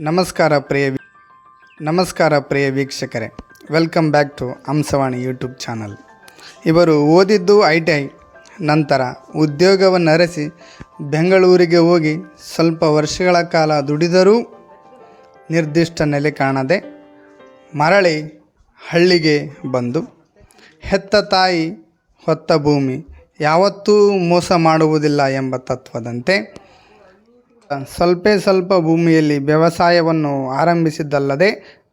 ನಮಸ್ಕಾರ ಪ್ರಿಯ ನಮಸ್ಕಾರ ಪ್ರಿಯ ವೀಕ್ಷಕರೇ. Welcome back to Hamsavani YouTube channel ಇವರು ಓದಿದ್ದು ಐ ಟಿ ಐ ನಂತರ ಉದ್ಯೋಗವನ್ನು ಅರಸಿ ಬೆಂಗಳೂರಿಗೆ ಹೋಗಿ ಸ್ವಲ್ಪ ವರ್ಷಗಳ ಕಾಲ ದುಡಿದರೂ ನಿರ್ದಿಷ್ಟ ನೆಲೆ ಕಾಣದೆ ಮರಳಿ ಹಳ್ಳಿಗೆ ಬಂದು ಹೆತ್ತ ತಾಯಿ ಹೊತ್ತ ಭೂಮಿ ಯಾವತ್ತೂ ಮೋಸ ಮಾಡುವುದಿಲ್ಲ ಎಂಬ ತತ್ವದಂತೆ ಸ್ವಲ್ಪ ಸ್ವಲ್ಪ ಭೂಮಿಯಲ್ಲಿ ವ್ಯವಸಾಯವನ್ನು ಆರಂಭಿಸಿದ್ದಲ್ಲದೆ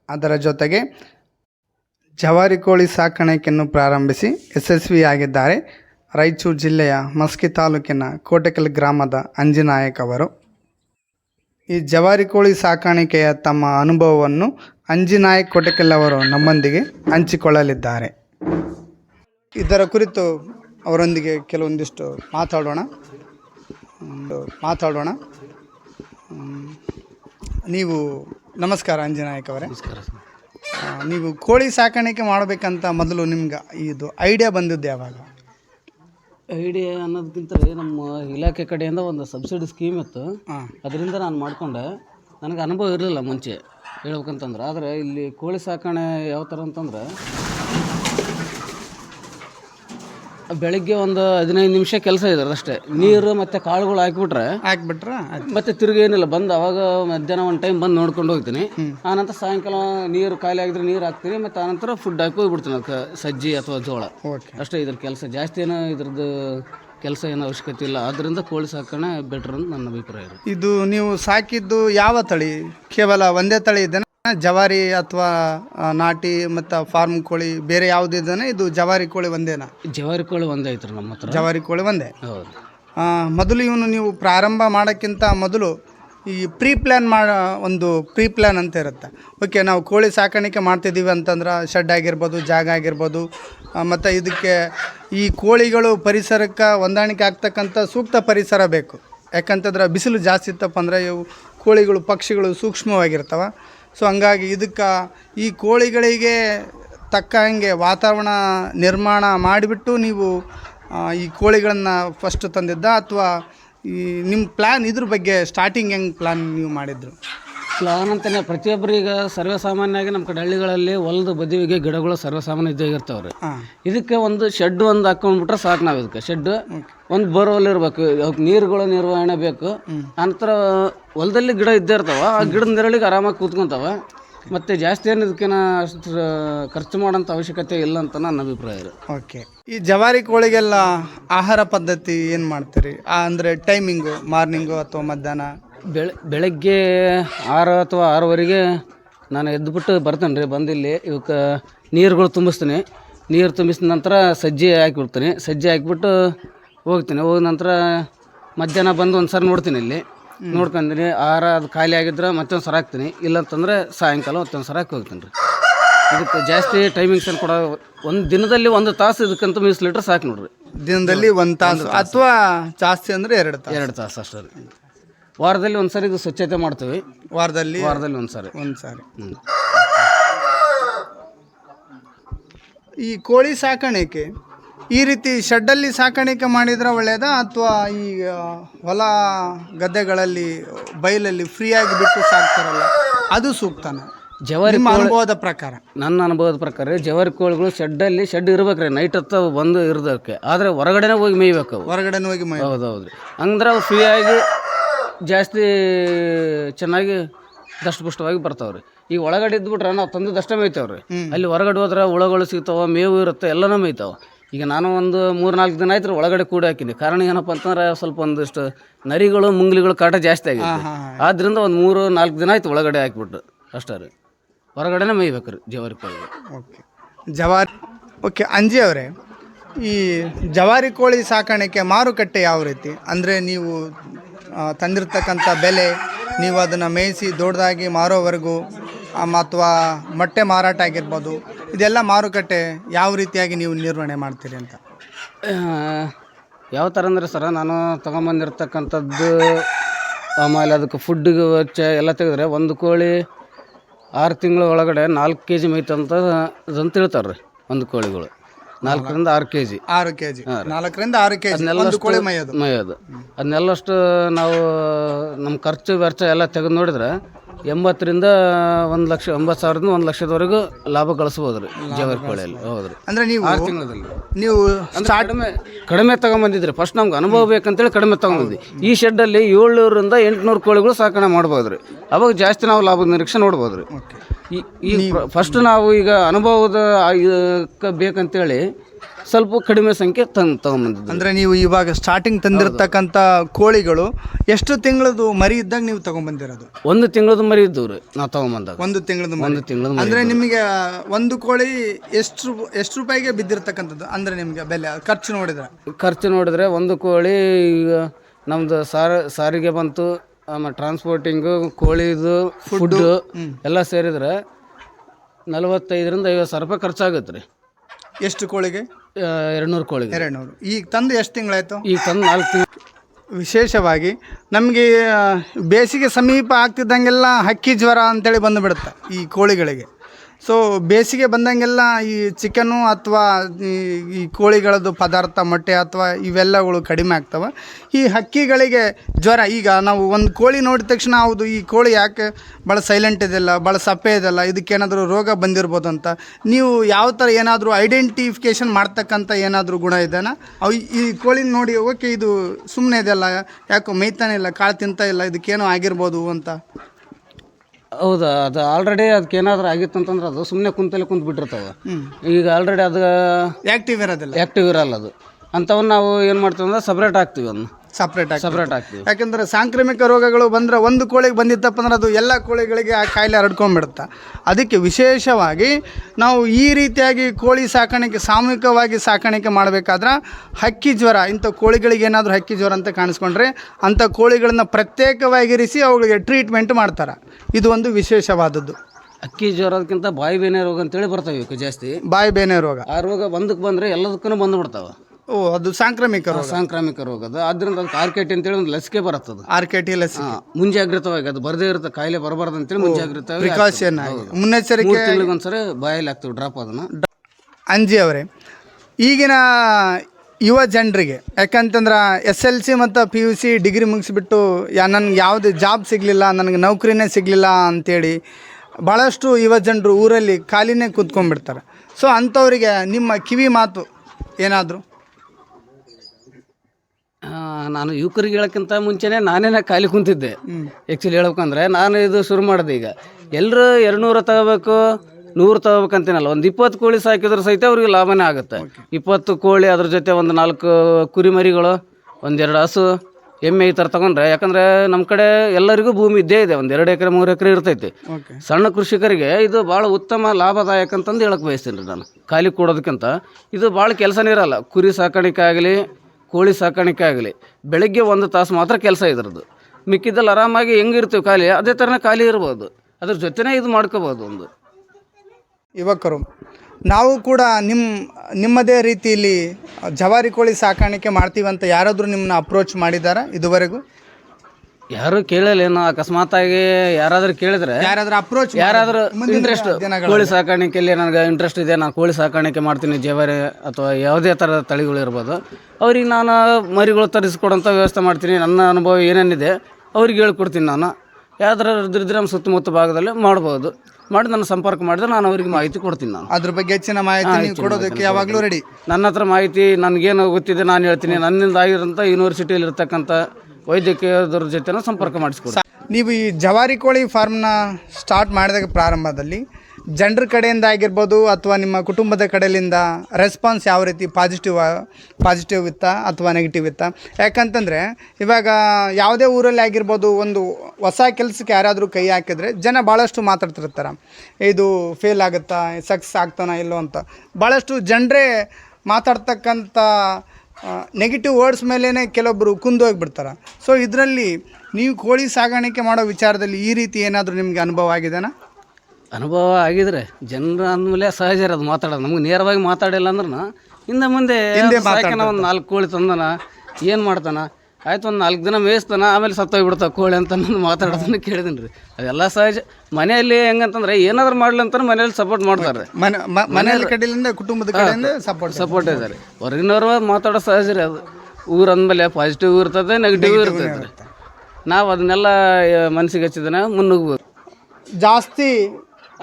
ಅದರ ಜೊತೆಗೆ ಜವಾರಿ ಕೋಳಿ ಸಾಕಾಣಿಕೆಯನ್ನು ಪ್ರಾರಂಭಿಸಿ ಯಶಸ್ವಿಯಾಗಿದ್ದಾರೆ. ರಾಯಚೂರು ಜಿಲ್ಲೆಯ ಮಸ್ಕಿ ತಾಲೂಕಿನ ಕೋಟೆಕಲ್ ಗ್ರಾಮದ ಅಂಜಿನಾಯಕ್ ಅವರು. ಈ ಜವಾರಿ ಕೋಳಿ ಸಾಕಾಣಿಕೆಯ ತಮ್ಮ ಅನುಭವವನ್ನು ಅಂಜಿನಾಯಕ್ ಕೋಟೆಕಲ್ ಅವರು ನಮ್ಮೊಂದಿಗೆ ಹಂಚಿಕೊಳ್ಳಲಿದ್ದಾರೆ. ಇದರ ಕುರಿತು ಅವರೊಂದಿಗೆ ಕೆಲವೊಂದಿಷ್ಟು ಮಾತಾಡೋಣ. ಮಾತಾಡೋಣ. ನೀವು ನಮಸ್ಕಾರ ಅಂಜನಾಯಕ್ ಅವರೇ. ನಮಸ್ಕಾರ ಆ, ನೀವು ಕೋಳಿ ಸಾಕಾಣಿಕೆ ಮಾಡಬೇಕಂತ ಮೊದಲು ನಿಮ್ಗೆ ಇದು ಐಡಿಯಾ ಬಂದಿದ್ದು ಯಾವಾಗ? ಐಡಿಯಾ ಅನ್ನೋದಕ್ಕಿಂತ ರೀ ನಮ್ಮ ಇಲಾಖೆ ಕಡೆಯಿಂದ ಒಂದು ಸಬ್ಸಿಡಿ ಸ್ಕೀಮ್ ಇತ್ತು. ಹಾಂ ಅದರಿಂದ ನಾನು ಮಾಡಿಕೊಂಡೆ. ನನಗೆ ಅನುಭವ ಇರಲಿಲ್ಲ ಮುಂಚೆ ಹೇಳ್ಬೇಕಂತಂದ್ರೆ. ಆದರೆ ಇಲ್ಲಿ ಕೋಳಿ ಸಾಕಾಣೆ ಯಾವ ಥರ ಅಂತಂದ್ರೆ ಬೆಳಿಗ್ಗೆ ಒಂದು ಹದಿನೈದು ನಿಮಿಷ ಕೆಲಸ ಇದೆ ಅಷ್ಟೇ. ನೀರು ಮತ್ತೆ ಕಾಳುಗಳು ಹಾಕಿಬಿಟ್ರೆ ಹಾಕ್ಬಿಟ್ರೆ? ಮತ್ತೆ ತಿರುಗಿ ಏನಿಲ್ಲ ಬಂದು ಅವಾಗ ಮಧ್ಯಾಹ್ನ ಒಂದು ಟೈಮ್ ಬಂದು ನೋಡ್ಕೊಂಡು ಹೋಗ್ತೀನಿ. ಆನಂತರ ಸಾಯಂಕಾಲ ನೀರು ಖಾಲಿ ಆಗಿದ್ರೆ ನೀರು ಹಾಕ್ತೀನಿ ಮತ್ತೆ ಆನಂತರ ಫುಡ್ ಹಾಕಿ ಹೋಗ್ಬಿಡ್ತೀನಿ ಅದಕ್ಕೆ ಸಜ್ಜಿ ಅಥವಾ ಜೋಳ. ಅಷ್ಟೇ ಇದ್ರ ಕೆಲಸ. ಜಾಸ್ತಿ ಏನೋ ಇದ್ರದ್ದು ಕೆಲಸ ಏನೋ ಅವಶ್ಯಕತೆ ಇಲ್ಲ. ಆದ್ದರಿಂದ ಕೋಳಿ ಸಾಕಣೆ ಬೆಟರ್ ಅಂತ ನನ್ನ ಅಭಿಪ್ರಾಯ ಇದು ನೀವು ಸಾಕಿದ್ದು ಯಾವ ತಳಿ? ಕೇವಲ ಒಂದೇ ತಳಿ ಇದೆನಾ ಜವಾರಿ ಅಥವಾ ನಾಟಿ ಮತ್ತು ಫಾರ್ಮ್ ಕೋಳಿ ಬೇರೆ ಯಾವುದಿದ್ದಾನೆ? ಇದು ಜವಾರಿ ಕೋಳಿ ಒಂದೇನಾ? ಜವಾರಿ ಕೋಳಿ ಒಂದೇ ಐತ್ರಿ ನಮ್ಮ ಹತ್ರ. ಜವಾರಿ ಕೋಳಿ ಒಂದೇ? ಹೌದು. ಆ, ಮೊದಲು ಇವನು ನೀವು ಪ್ರಾರಂಭ ಮಾಡೋಕ್ಕಿಂತ ಮೊದಲು ಈ ಪ್ರೀ ಪ್ಲ್ಯಾನ್ ಮಾ ಒಂದು ಪ್ರೀ ಪ್ಲ್ಯಾನ್ ಅಂತ ಇರುತ್ತೆ. ಓಕೆ ನಾವು ಕೋಳಿ ಸಾಕಾಣಿಕೆ ಮಾಡ್ತಿದ್ದೀವಿ ಅಂತಂದ್ರೆ ಶೆಡ್ ಆಗಿರ್ಬೋದು ಜಾಗ ಆಗಿರ್ಬೋದು ಮತ್ತು ಇದಕ್ಕೆ ಈ ಕೋಳಿಗಳು ಪರಿಸರಕ್ಕೆ ಹೊಂದಾಣಿಕೆ ಆಗ್ತಕ್ಕಂಥ ಸೂಕ್ತ ಪರಿಸರ ಬೇಕು. ಯಾಕಂತಂದ್ರೆ ಬಿಸಿಲು ಜಾಸ್ತಿ ಇತ್ತಪ್ಪ ಅಂದರೆ ಇವು ಕೋಳಿಗಳು, ಪಕ್ಷಿಗಳು ಸೂಕ್ಷ್ಮವಾಗಿರ್ತವೆ. ಸೊ ಹಂಗಾಗಿ ಇದಕ್ಕೆ ಈ ಕೋಳಿಗಳಿಗೆ ತಕ್ಕ ಹಾಗೆ ವಾತಾವರಣ ನಿರ್ಮಾಣ ಮಾಡಿಬಿಟ್ಟು ನೀವು ಈ ಕೋಳಿಗಳನ್ನು ಫಸ್ಟ್ ತಂದಿದ್ದ ಅಥವಾ ಈ ನಿಮ್ಮ ಪ್ಲ್ಯಾನ್ ಇದ್ರ ಬಗ್ಗೆ ಸ್ಟಾರ್ಟಿಂಗ್ ಹೆಂಗೆ ಪ್ಲ್ಯಾನ್ ನೀವು ಮಾಡಿದ್ರು? ಪ್ಲಾನ್ ಪ್ರತಿಯೊಬ್ಬರು ಈಗ ಸರ್ವೇಸಾಮಾನ್ಯವಾಗಿ ನಮ್ಮ ಕಡೆ ಹಳ್ಳಿಗಳಲ್ಲಿ ಹೊಲದ ಬದಿವಿಗೆ ಗಿಡಗಳು ಸರ್ವೇಸಾಮಾನ್ಯ ಇದ್ದೇ ಇರ್ತಾವೆ ಹಾಂ. ಇದಕ್ಕೆ ಒಂದು ಶೆಡ್ ಒಂದು ಹಾಕೊಂಡ್ಬಿಟ್ರೆ ಸಾಕು ನಾವು ಇದಕ್ಕೆ. ಶೆಡ್ ಒಂದು ಬೋರ್ವೆಲ್ ಇರಬೇಕು ಅವಕ್ಕೆ ನೀರುಗಳ ನಿರ್ವಹಣೆ ಬೇಕು. ನಂತರ ಹೊಲದಲ್ಲಿ ಗಿಡ ಇದ್ದೇ ಇರ್ತಾವ ಆ ಗಿಡದ ನೆರಳಿಗೆ ಆರಾಮಾಗಿ ಕೂತ್ಕೊಂತಾವೆ. ಮತ್ತೆ ಜಾಸ್ತಿ ಏನು ಇದಕ್ಕೇನ ಅಷ್ಟು ಖರ್ಚು ಮಾಡೋಂಥ ಅವಶ್ಯಕತೆ ಇಲ್ಲ ಅಂತ ನನ್ನ ಅಭಿಪ್ರಾಯ ಇದೆ ಓಕೆ ಈ ಜವಾರಿ ಕೋಳಿಗೆಲ್ಲ ಆಹಾರ ಪದ್ಧತಿ ಏನು ಮಾಡ್ತೀರಿ? ಅಂದರೆ ಟೈಮಿಂಗು ಮಾರ್ನಿಂಗು ಅಥವಾ ಮಧ್ಯಾಹ್ನ? ಬೆಳೆ ಬೆಳಗ್ಗೆ ಆರು ಅಥವಾ ಆರೂವರೆಗೆ ನಾನು ಎದ್ದುಬಿಟ್ಟು ಬರ್ತೇನೆ ರೀ ಬಂದಿಲ್ಲಿ. ಇವಕ್ಕೆ ನೀರುಗಳು ತುಂಬಿಸ್ತೀನಿ. ನೀರು ತುಂಬಿಸಿದ ನಂತರ ಸಜ್ಜಿ ಹಾಕಿಬಿಡ್ತೀನಿ. ಸಜ್ಜಿ ಹಾಕಿಬಿಟ್ಟು ಹೋಗ್ತೀನಿ. ಹೋದ ನಂತರ ಮಧ್ಯಾಹ್ನ ಬಂದು ಒಂದು ಸರಿ ನೋಡ್ತೀನಿ ಇಲ್ಲಿ. ನೋಡ್ಕೊಂತೀನಿ. ಆಹಾರ ಅದು ಖಾಲಿ ಆಗಿದ್ರೆ ಮತ್ತೊಂದು ಸರ ಹಾಕ್ತೀನಿ. ಇಲ್ಲಂತಂದರೆ ಸಾಯಂಕಾಲ ಮತ್ತೊಂದು ಸರ ಹಾಕಿ ಹೋಗ್ತೀನಿ ರೀ. ಇದಕ್ಕೆ ಜಾಸ್ತಿ ಟೈಮಿಂಗ್ಸ್ ಏನು ಕೊಡೋ ಒಂದು ದಿನದಲ್ಲಿ ಒಂದು ತಾಸು ಇದಕ್ಕಂತ ಮೀಸಲಿಟ್ರೆ ಸಾಕು ನೋಡ್ರಿ. ದಿನದಲ್ಲಿ ಒಂದು ತಾಸು. ಅಥವಾ ಜಾಸ್ತಿ ಅಂದರೆ ಎರಡು ತಾಸು. ಎರಡು ತಾಸು ಅಷ್ಟೇ ರೀ. ವಾರದಲ್ಲಿ ಒಂದ್ಸರಿ ಇದು ಸ್ವಚ್ಛತೆ ಮಾಡ್ತೀವಿ. ವಾರದಲ್ಲಿ ವಾರದಲ್ಲಿ ಒಂದ್ಸರಿ. ಸಾರಿ ಒಂದು ಸಾರಿ ಈ ಕೋಳಿ ಸಾಕಾಣಿಕೆ ಈ ರೀತಿ ಶೆಡ್ಡಲ್ಲಿ ಸಾಕಾಣಿಕೆ ಮಾಡಿದ್ರೆ ಒಳ್ಳೆಯದಾ ಅಥವಾ ಈ ಆ, ಹೊಲ ಗದ್ದೆಗಳಲ್ಲಿ ಬಯಲಲ್ಲಿ ಫ್ರೀಯಾಗಿ ಬಿಟ್ಟು ಸಾಕ್ತಾರಲ್ಲ ಅದು ಸೂಕ್ತನ? ಜವಾರಿ ನಿಮ್ಮ ಅನುಭವದ ಪ್ರಕಾರ. ನನ್ನ ಅನುಭವದ ಪ್ರಕಾರ ಜವಾರಿ ಕೋಳಿಗಳು ಶೆಡ್ಡಲ್ಲಿ ಶೆಡ್ ಇರ್ಬೇಕ್ರಿ ನೈಟ್ ಹೊತ್ತು ಬಂದು ಇರೋದಕ್ಕೆ. ಆದರೆ ಹೊರಗಡೆನೇ ಹೋಗಿ ಮೇಯ್ಬೇಕು ಅವು. ಹೊರಗಡೆ ಹೋಗಿ ಮೇಯ್ ಹೌದೌದು ಹೌದು ರೀ ಅಂದ್ರೆ ಅವು ಫ್ರೀಯಾಗಿ ಜಾಸ್ತಿ ಚೆನ್ನಾಗಿ ದಷ್ಟಪುಷ್ಟವಾಗಿ ಬರ್ತಾವೆ ರೀ ಈ ಒಳಗಡೆ ಇದ್ಬಿಟ್ರೆ ನಾವು ತಂದದಷ್ಟೇ ಮೇಯ್ತಾವೆ ರೀ ಅಲ್ಲಿ ಹೊರಗಡೆ ಹೋದ್ರೆ ಹುಳಗಳು ಸಿಗ್ತಾವೆ ಮೇವು ಇರುತ್ತೆ ಎಲ್ಲನೂ ಮೇಯ್ತಾವೆ. ಈಗ ನಾನು ಒಂದು ಮೂರು ನಾಲ್ಕು ದಿನ ಆಯ್ತು ರೀ ಒಳಗಡೆ ಕೂಡ ಹಾಕಿನಿ. ಕಾರಣ ಏನಪ್ಪ ಅಂತಂದ್ರೆ ಸ್ವಲ್ಪ ಒಂದಿಷ್ಟು ನರಿಗಳು ಮುಂಗ್ಲಿಗಳು ಕಾಟ ಜಾಸ್ತಿ ಆಗಿದೆ ಆದ್ರಿಂದ ಒಂದು ಮೂರು ನಾಲ್ಕು ದಿನ ಆಯ್ತು ಒಳಗಡೆ ಹಾಕಿಬಿಟ್ಟು. ಅಷ್ಟೇ ರೀ. ಹೊರಗಡೆನೇ ಮೇಯ್ಬೇಕು ರೀ ಜವಾರಿ ಕೋಳಿ. ಓಕೆ. ಜವಾರಿ ಓಕೆ ಅಂಜಿ ಅವರೇ ಈ ಜವಾರಿ ಕೋಳಿ ಸಾಕಾಣಿಕೆ ಮಾರುಕಟ್ಟೆ ಯಾವ ರೀತಿ? ಅಂದರೆ ನೀವು ತಂದಿರ್ತಕ್ಕಂಥ ಬೆಲೆ, ನೀವು ಅದನ್ನು ಮೇಯಿಸಿ ದೊಡ್ಡದಾಗಿ ಮಾರೋವರೆಗೂ ಅಥವಾ ಮೊಟ್ಟೆ ಮಾರಾಟ ಆಗಿರ್ಬೋದು, ಇದೆಲ್ಲ ಮಾರುಕಟ್ಟೆ ಯಾವ ರೀತಿಯಾಗಿ ನೀವು ನಿರ್ವಹಣೆ ಮಾಡ್ತೀರಿ ಅಂತ? ಯಾವ ಥರ ಅಂದರೆ ಸರ, ನಾನು ತೊಗೊಂಬಂದಿರ್ತಕ್ಕಂಥದ್ದು, ಆಮೇಲೆ ಅದಕ್ಕೆ ಫುಡ್ಡಿಗೆ ವೆಚ್ಚ ಎಲ್ಲ ತೆಗೆದ್ರೆ ಒಂದು ಕೋಳಿ ಆರು ತಿಂಗಳ ಒಳಗಡೆ ನಾಲ್ಕು ಕೆ ಜಿ ಮೇಯ್ತಂತ ಅಂತ ಹೇಳ್ತಾರೆ ರೀ ಒಂದು ಕೋಳಿಗಳು. ನಾಲ್ಕರಿಂದ ಆರು ಕೆ ಜಿ ಆರು ಕೆ ಜಿ ನಾಲ್ಕರಿಂದ ಆರು ಕೆ ಜಿ ಒಂದು ಕೋಳಿ ಮೈಯೋದು. ಮೇಯೋದು. ಅದನ್ನೆಲ್ಲಷ್ಟು ನಾವು ನಮ್ಮ ಖರ್ಚು ವೆಚ್ಚ ಎಲ್ಲ ತೆಗೆದು ನೋಡಿದ್ರೆ ಎಂಬತ್ತರಿಂದ ಒಂದು ಲಕ್ಷ ಒಂಬತ್ತು ಸಾವಿರದಿಂದ ಒಂದು ಲಕ್ಷದವರೆಗೂ ಲಾಭ ಗಳಿಸ್ಬೋದು ರೀ ಜವರಿ ಕೋಳಿಯಲ್ಲಿ. ಹೌದು ರೀ ಅಂದ್ರೆ ನೀವು ಆರು ತಿಂಗಳಲ್ಲಿ ನೀವು ಸ್ಟಾರ್ಟ್ ಕಡಿಮೆ ಕಡಿಮೆ ತಗೊಂಬಂದಿದ್ರಿ. ಫಸ್ಟ್ ನಮ್ಗೆ ಅನುಭವ ಬೇಕಂತೇಳಿ ಕಡಿಮೆ ತಗೊಂಬಂದ್ವಿ. ಈ ಶೆಡ್ಡಲ್ಲಿ ಏಳ್ನೂರಿಂದ ಎಂಟುನೂರು ಕೋಳಿಗಳು ಸಾಕಣೆ ಮಾಡ್ಬೋದು ರೀ ಅವಾಗ ಜಾಸ್ತಿ ನಾವು ಲಾಭದ ನಿರೀಕ್ಷೆ ನೋಡ್ಬೋದು ರೀ ಈ- ಫಸ್ಟ್ ನಾವು ಈಗ ಅನುಭವದ ಬೇಕಂತೇಳಿ ಸ್ವಲ್ಪ ಕಡಿಮೆ ಸಂಖ್ಯೆ ತಂದು ತಗೊಂಬಂದಿದ್ದು ಅಂದರೆ ನೀವು ಇವಾಗ ಸ್ಟಾರ್ಟಿಂಗ್ ತಂದಿರತಕ್ಕಂಥ ಕೋಳಿಗಳು ಎಷ್ಟು ತಿಂಗಳದು ಮರಿ ಇದ್ದಾಗ ನೀವು ತಗೊಂಬಂದಿರೋದು? ಒಂದು ತಿಂಗಳದ ಮರಿ ಇದ್ದವು ರೀ ನಾವು ತಗೊಂಬಂದಾಗ. ಒಂದು ತಿಂಗಳದ ಒಂದು ತಿಂಗಳದ ಮರಿ ಅಂದರೆ ನಿಮಗೆ ಒಂದು ಕೋಳಿ ಎಷ್ಟು ಎಷ್ಟು ರೂಪಾಯಿಗೆ ಬಿದ್ದಿರ್ತಕ್ಕಂಥದ್ದು ಅಂದರೆ ನಿಮಗೆ ಬೆಲೆ ಖರ್ಚು ನೋಡಿದ್ರೆ? ಖರ್ಚು ನೋಡಿದ್ರೆ ಒಂದು ಕೋಳಿ ಈಗ ನಮ್ದು ಸಾರ ಸಾರಿಗೆ ಬಂತು ಆಮೇಲೆ ಟ್ರಾನ್ಸ್ಪೋರ್ಟಿಂಗು ಕೋಳಿದು ಫುಡ್ಡು ಎಲ್ಲ ಸೇರಿದ್ರೆ ನಲವತ್ತೈದರಿಂದ ಐವತ್ತು ಸಾವಿರ ರೂಪಾಯಿ ಖರ್ಚಾಗುತ್ತೆ ರೀ. ಎಷ್ಟು ಕೋಳಿಗೆ? ಎರಡು ನೂರು ಕೋಳಿಗೆ. ಎರಡು ನೂರು ಈಗ ತಂದು ಎಷ್ಟು ತಿಂಗಳಾಯಿತು? ಈಗ ತಂದು ನಾಲ್ಕು ತಿಂಗಳು. ವಿಶೇಷವಾಗಿ ನಮಗೆ ಬೇಸಿಗೆ ಸಮೀಪ ಆಗ್ತಿದ್ದಂಗೆಲ್ಲ ಹಕ್ಕಿ ಜ್ವರ ಅಂತೇಳಿ ಬಂದುಬಿಡುತ್ತೆ ಈ ಕೋಳಿಗಳಿಗೆ. ಸೊ ಬೇಸಿಗೆ ಬಂದಂಗೆಲ್ಲ ಈ ಚಿಕನ್ನು ಅಥವಾ ಈ ಕೋಳಿಗಳದ್ದು ಪದಾರ್ಥ, ಮೊಟ್ಟೆ ಅಥವಾ ಇವೆಲ್ಲಗಳು ಕಡಿಮೆ ಆಗ್ತವೆ. ಈ ಹಕ್ಕಿಗಳಿಗೆ ಜ್ವರ, ಈಗ ನಾವು ಒಂದು ಕೋಳಿ ನೋಡಿದ ತಕ್ಷಣ ಹೌದು, ಈ ಕೋಳಿ ಯಾಕೆ ಭಾಳ ಸೈಲೆಂಟ್ ಇದೆಲ್ಲ ಭಾಳ ಸಪ್ಪೆ ಇದೆಲ್ಲ, ಇದಕ್ಕೇನಾದರೂ ರೋಗ ಬಂದಿರ್ಬೋದು ಅಂತ. ನೀವು ಯಾವ ಥರ ಏನಾದರೂ ಐಡೆಂಟಿಫಿಕೇಷನ್ ಮಾಡ್ತಕ್ಕಂಥ ಏನಾದರೂ ಗುಣ ಇದೆಯಾ ಅವು ಈ ಕೋಳಿನ ನೋಡಿ, ಓಕೆ, ಇದು ಸುಮ್ಮನೆ ಇದೆಲ್ಲ, ಯಾಕೋ ಮೇಯ್ತಾನೆ ಇಲ್ಲ, ಕಾಳು ತಿಂತಾ ಇಲ್ಲ, ಇದಕ್ಕೇನೋ ಆಗಿರ್ಬೋದು ಅಂತ. ಹೌದಾ ಅದು ಆಲ್ರೆಡಿ ಅದಕ್ಕೆ ಏನಾದರೂ ಆಗಿತ್ತು ಅಂತಂದ್ರೆ ಅದು ಸುಮ್ಮನೆ ಕುಂತಲ್ಲಿ ಕುಂತು ಬಿಟ್ಟಿರ್ತಾವೆ. ಈಗ ಆಲ್ರೆಡಿ ಅದು ಆ್ಯಕ್ಟಿವ್ ಇರೋದಿಲ್ಲ. ಆ್ಯಕ್ಟಿವ್ ಇರಲ್ಲ ಅದು. ಅಂಥವನ್ನ ನಾವು ಏನು ಮಾಡ್ತೀವಿ ಅಂದ್ರೆ ಸಪ್ರೇಟ್ ಹಾಕ್ತೀವಿ ಅದನ್ನ. ಸಪ್ರೇಟ್ ಆಗಿ ಸಪ್ರೇಟ್ ಹಾಕ್ತೀವಿ ಯಾಕಂದ್ರೆ ಸಾಂಕ್ರಾಮಿಕ ರೋಗಗಳು ಬಂದರೆ ಒಂದು ಕೋಳಿಗೆ ಬಂದಿತ್ತಪ್ಪ ಅಂದ್ರೆ ಅದು ಎಲ್ಲ ಕೋಳಿಗಳಿಗೆ ಆ ಕಾಯಿಲೆ ಹರಡ್ಕೊಂಡ್ಬಿಡುತ್ತೆ. ಅದಕ್ಕೆ ವಿಶೇಷವಾಗಿ ನಾವು ಈ ರೀತಿಯಾಗಿ ಕೋಳಿ ಸಾಕಾಣಿಕೆ ಸಾಮೂಹಿಕವಾಗಿ ಸಾಕಾಣಿಕೆ ಮಾಡಬೇಕಾದ್ರೆ ಹಕ್ಕಿ ಜ್ವರ ಇಂಥ ಕೋಳಿಗಳಿಗೆ ಏನಾದರೂ ಹಕ್ಕಿ ಜ್ವರ ಅಂತ ಕಾಣಿಸ್ಕೊಂಡ್ರೆ ಅಂಥ ಕೋಳಿಗಳನ್ನು ಪ್ರತ್ಯೇಕವಾಗಿರಿಸಿ ಅವುಗಳಿಗೆ ಟ್ರೀಟ್ಮೆಂಟ್ ಮಾಡ್ತಾರೆ. ಇದು ಒಂದು ವಿಶೇಷವಾದದ್ದು. ಅಕ್ಕಿ ಜ್ವರದಕ್ಕಿಂತ ಬಾಯಿ ಬೇನೆ ರೋಗ ಅಂತೇಳಿ ಬರ್ತಾವೆ ಇವಕ್ಕೆ ಜಾಸ್ತಿ. ಬಾಯಿ ಬೇನೆ ರೋಗ. ಆ ರೋಗ ಒಂದಕ್ಕೆ ಬಂದರೆ ಎಲ್ಲದಕ್ಕೂ ಬಂದುಬಿಡ್ತಾವೆ. ಓ ಅದು ಸಾಂಕ್ರಾಮಿಕ ರೋಗ. ಸಾಂಕ್ರಾಮಿಕ ರೋಗ ಅದು. ಅದರಿಂದ ಅದಕ್ಕೆ ಆರ್ ಕೆ ಟಿ ಅಂತೇಳಿ ಒಂದು ಲಸಿಕೆ ಬರುತ್ತದೆ. ಆರ್ ಕೆ ಟಿ ಲಸಿ ಮುಂಜಾಗ್ರತವಾಗಿ ಅದು ಬರದೇ ಇರುತ್ತೆ ಕಾಯಿಲೆ ಬರಬಾರ್ದು ಅಂತೇಳಿ ಮುಂಜಾಗ್ರತವಾಗಿ ಪ್ರಿಕಾಷನ್ ಮುನ್ನೆಚ್ಚರಿಕೆ ಮೂರು ಬಾಯಲ್ಲಿ ಹಾಕ್ತೀವಿ ಡ್ರಾಪ್ ಅದನ್ನ. ಅಂಜಿ ಅವರೇ ಈಗಿನ ಯುವ ಜನರಿಗೆ ಯಾಕಂತಂದ್ರೆ ಎಸ್ ಎಲ್ ಸಿ ಮತ್ತು ಪಿ ಯು ಸಿ ಡಿಗ್ರಿ ಮುಗಿಸ್ಬಿಟ್ಟು ಯಾ ನನಗೆ ಯಾವುದೇ ಜಾಬ್ ಸಿಗಲಿಲ್ಲ ನನಗೆ ನೌಕರಿನೇ ಸಿಗಲಿಲ್ಲ ಅಂತೇಳಿ ಭಾಳಷ್ಟು ಯುವ ಜನರು ಊರಲ್ಲಿ ಖಾಲಿನೇ ಕೂತ್ಕೊಂಡ್ಬಿಡ್ತಾರೆ. ಸೊ ಅಂಥವರಿಗೆ ನಿಮ್ಮ ಕಿವಿ ಮಾತು ಏನಾದರೂ? ನಾನು ಯುವಕರಿಗೆ ಹೇಳೋಕ್ಕಿಂತ ಮುಂಚೆನೇ ನಾನೇನ ಖಾಲಿ ಕುಂತಿದ್ದೆ. ಆ್ಯಕ್ಚುಲಿ ಹೇಳ್ಬೇಕಂದ್ರೆ ನಾನು ಇದು ಶುರು ಮಾಡಿದೆ ಈಗ. ಎಲ್ಲರೂ ಎರಡುನೂರು ತಗೋಬೇಕು ನೂರು ತಗೋಬೇಕಂತೇನಲ್ಲ ಒಂದು ಇಪ್ಪತ್ತು ಕೋಳಿ ಸಾಕಿದ್ರೆ ಸಹಿತ ಅವ್ರಿಗೆ ಲಾಭನೇ ಆಗುತ್ತೆ. ಇಪ್ಪತ್ತು ಕೋಳಿ ಅದ್ರ ಜೊತೆ ಒಂದು ನಾಲ್ಕು ಕುರಿಮರಿಗಳು ಒಂದೆರಡು ಹಸು ಎಮ್ಮೆ ಈ ಥರ ತಗೊಂಡ್ರೆ ಯಾಕಂದರೆ ನಮ್ಮ ಕಡೆ ಎಲ್ಲರಿಗೂ ಭೂಮಿ ಇದ್ದೇ ಇದೆ ಒಂದು ಎರಡು ಎಕರೆ ಮೂರು ಎಕರೆ ಇರ್ತೈತಿ. ಸಣ್ಣ ಕೃಷಿಕರಿಗೆ ಇದು ಭಾಳ ಉತ್ತಮ ಲಾಭದಾಯಕ ಅಂತಂದು ಹೇಳಕ್ಕೆ ಬಯಸ್ತೀನಿ ರೀ ನಾನು. ಖಾಲಿ ಕೊಡೋದಕ್ಕಿಂತ ಇದು ಭಾಳ ಕೆಲಸನೇ ಇರಲ್ಲ. ಕುರಿ ಸಾಕಾಣಿಕೆ ಆಗಲಿ ಕೋಳಿ ಸಾಕಾಣಿಕೆ ಆಗಲಿ, ಬೆಳಗ್ಗೆ ಒಂದು ತಾಸು ಮಾತ್ರ ಕೆಲಸ ಇದ್ರದ್ದು. ಮಿಕ್ಕಿದ್ದಲ್ಲಿ ಆರಾಮಾಗಿ ಹೆಂಗಿರ್ತೀವಿ ಖಾಲಿ? ಅದೇ ಥರನೇ ಖಾಲಿ ಇರ್ಬೋದು. ಅದ್ರ ಜೊತೆನೇ ಇದು ಮಾಡ್ಕೋಬೋದು ಒಂದು. ಯುವಕರು, ನಾವು ಕೂಡ ನಿಮ್ಮ ನಿಮ್ಮದೇ ರೀತಿಯಲ್ಲಿ ಜವಾರಿ ಕೋಳಿ ಸಾಕಾಣಿಕೆ ಮಾಡ್ತೀವಂತ ಯಾರಾದರೂ ನಿಮ್ಮನ್ನ ಅಪ್ರೋಚ್ ಮಾಡಿದ್ದಾರಾ ಇದುವರೆಗೂ? ಯಾರು ಕೇಳಲ್ಲ ಏನೋ ಅಕಸ್ಮಾತಾಗಿ ಯಾರಾದ್ರೂ ಕೇಳಿದ್ರೆ ಯಾರಾದರೂ ಅಪ್ರೋಚ್ ಯಾರಾದ್ರೂ ಇಂಟ್ರೆಸ್ಟ್ ಕೋಳಿ ಸಾಕಾಣಿಕೆಯಲ್ಲಿ ನನಗೆ ಇಂಟ್ರೆಸ್ಟ್ ಇದೆ ನಾನು ಕೋಳಿ ಸಾಕಾಣಿಕೆ ಮಾಡ್ತೀನಿ ಜವಾರಿ ಅಥವಾ ಯಾವುದೇ ಥರದ ತಳಿಗಳು ಇರ್ಬೋದು. ಅವ್ರಿಗೆ ನಾನು ಮರಿಗಳು ತರಿಸ್ಕೊಡೋಂಥ ವ್ಯವಸ್ಥೆ ಮಾಡ್ತೀನಿ ನನ್ನ ಅನುಭವ ಏನೇನಿದೆ ಅವ್ರಿಗೆ ಹೇಳ್ಕೊಡ್ತೀನಿ ನಾನು. ಯಾವ್ದಾರು ಇದ್ರೆ ನಮ್ಮ ಸುತ್ತಮುತ್ತ ಭಾಗದಲ್ಲಿ ಮಾಡ್ಬೋದು. ಮಾಡಿ ನನ್ನ ಸಂಪರ್ಕ ಮಾಡಿದ್ರೆ ನಾನು ಅವ್ರಿಗೆ ಮಾಹಿತಿ ಕೊಡ್ತೀನಿ ನಾನು. ಅದ್ರ ಬಗ್ಗೆ ಹೆಚ್ಚಿನ ಮಾಹಿತಿ ನೀವು ಕೊಡೋದಕ್ಕೆ ಯಾವಾಗಲೂ ರೆಡಿ ನನ್ನ ಹತ್ರ ಮಾಹಿತಿ ನನಗೇನು ಗೊತ್ತಿದೆ ನಾನು ಹೇಳ್ತೀನಿ. ನನ್ನಿಂದ ಆಗಿರೋಂಥ ಯೂನಿವರ್ಸಿಟಿಯಲ್ಲಿ ಇರ್ತಕ್ಕಂಥ ವೈದ್ಯಕೀಯದ್ರ ಜೊತೆನೂ ಸಂಪರ್ಕ ಮಾಡಿಸ್ಕೊಡಿ. ನೀವು ಈ ಜವಾರಿ ಕೋಳಿ ಫಾರ್ಮ್ನ ಸ್ಟಾರ್ಟ್ ಮಾಡಿದಾಗ ಪ್ರಾರಂಭದಲ್ಲಿ ಜನರ ಕಡೆಯಿಂದ ಆಗಿರ್ಬೋದು ಅಥವಾ ನಿಮ್ಮ ಕುಟುಂಬದ ಕಡೆಯಿಂದ ರೆಸ್ಪಾನ್ಸ್ ಯಾವ ರೀತಿ ಪಾಸಿಟಿವ್ ಪಾಸಿಟಿವ್ ಇತ್ತಾ ಅಥವಾ ನೆಗೆಟಿವ್ ಇತ್ತಾ? ಯಾಕಂತಂದರೆ ಇವಾಗ ಯಾವುದೇ ಊರಲ್ಲಿ ಆಗಿರ್ಬೋದು ಒಂದು ಹೊಸ ಕೆಲಸಕ್ಕೆ ಯಾರಾದರೂ ಕೈ ಹಾಕಿದರೆ ಜನ ಭಾಳಷ್ಟು ಮಾತಾಡ್ತಿರ್ತಾರೆ. ಇದು ಫೇಲ್ ಆಗುತ್ತಾ ಸಕ್ಸಸ್ ಆಗ್ತಾನ ಇಲ್ಲೋ ಅಂತ. ಭಾಳಷ್ಟು ಜನರೇ ಮಾತಾಡ್ತಕ್ಕಂಥ ನೆಗೆಟಿವ್ ವರ್ಡ್ಸ್ ಮೇಲೇ ಕೆಲವೊಬ್ಬರು ಕುಂದು ಹೋಗ್ಬಿಡ್ತಾರೆ ಸೊ ಇದರಲ್ಲಿ ನೀವು ಕೋಳಿ ಸಾಗಾಣಿಕೆ ಮಾಡೋ ವಿಚಾರದಲ್ಲಿ ಈ ರೀತಿ ಏನಾದರೂ ನಿಮಗೆ ಅನುಭವ ಆಗಿದೆನಾ? ಅನುಭವ ಆಗಿದ್ರೆ ಜನರು ಅಂದಮೇಲೆ ಸಹಜ ಅದು ಮಾತಾಡೋದು. ನಮ್ಗೆ ನೇರವಾಗಿ ಮಾತಾಡಿಲ್ಲ ಅಂದ್ರೆ ಹಿಂದೆ ಮುಂದೆ ಒಂದು ನಾಲ್ಕು ಕೋಳಿ ತಂದನ ಏನು ಮಾಡ್ತಾನ? ಆಯ್ತು ಒಂದು ನಾಲ್ಕು ದಿನ ಮೇಯಿಸ್ತಾನ ಆಮೇಲೆ ಸತ್ತೋಗ್ಬಿಡ್ತಾವೆ ಕೋಳಿ ಅಂತ ನಾನು ಮಾತಾಡೋದನ್ನು ಕೇಳಿದ್ದೀನಿ ರೀ ಅದೆಲ್ಲ ಸಹಜ. ಮನೆಯಲ್ಲಿ ಹೆಂಗಂತಂದ್ರೆ ಏನಾದ್ರು ಮಾಡ್ಲಿ ಅಂತ ಮನೆಯಲ್ಲಿ ಸಪೋರ್ಟ್ ಮಾಡ್ತಾರೆ. ಮನೆ ಮ- ಮನೆಯ ಕಡೆಯಿಂದ ಕುಟುಂಬದ ಕಡೆಯಿಂದ ಸಪೋರ್ಟ್ ಸಪೋರ್ಟ್ ಇದ್ದಾರೆ. ಹೊರಗಿನವ್ರು ಮಾತಾಡೋ ಸಹಜ ರೀ ಅದು. ಊರು ಅಂದಮೇಲೆ ಪಾಸಿಟಿವ್ ಇರ್ತದೆ ನೆಗೆಟಿವ್ ಇರ್ತದೆ ರೀ. ನಾವು ಅದನ್ನೆಲ್ಲ ಮನಸ್ಸಿಗೆ ಹಚ್ಚಿದನ ಮುನ್ನುಗ್ಬೋದು ಜಾಸ್ತಿ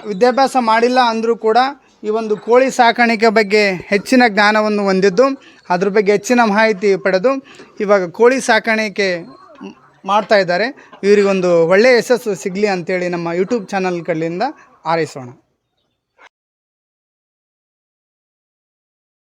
ವಿದ್ಯಾಭ್ಯಾಸ ಮಾಡಿಲ್ಲ ಅಂದರೂ ಕೂಡ ಈ ಒಂದು ಕೋಳಿ ಸಾಕಾಣಿಕೆ ಬಗ್ಗೆ ಹೆಚ್ಚಿನ ಜ್ಞಾನವನ್ನು ಹೊಂದಿದ್ದು ಅದ್ರ ಬಗ್ಗೆ ಹೆಚ್ಚಿನ ಮಾಹಿತಿ ಪಡೆದು ಇವಾಗ ಕೋಳಿ ಸಾಕಾಣಿಕೆ ಮಾಡ್ತಾ ಇದ್ದಾರೆ. ಇವರಿಗೊಂದು ಒಳ್ಳೆಯ ಯಶಸ್ಸು ಸಿಗಲಿ ಅಂತೇಳಿ ನಮ್ಮ ಯೂಟ್ಯೂಬ್ ಚಾನಲ್ಗಳಿಂದ ಕಡೆಯಿಂದ ಹಾರೈಸೋಣ.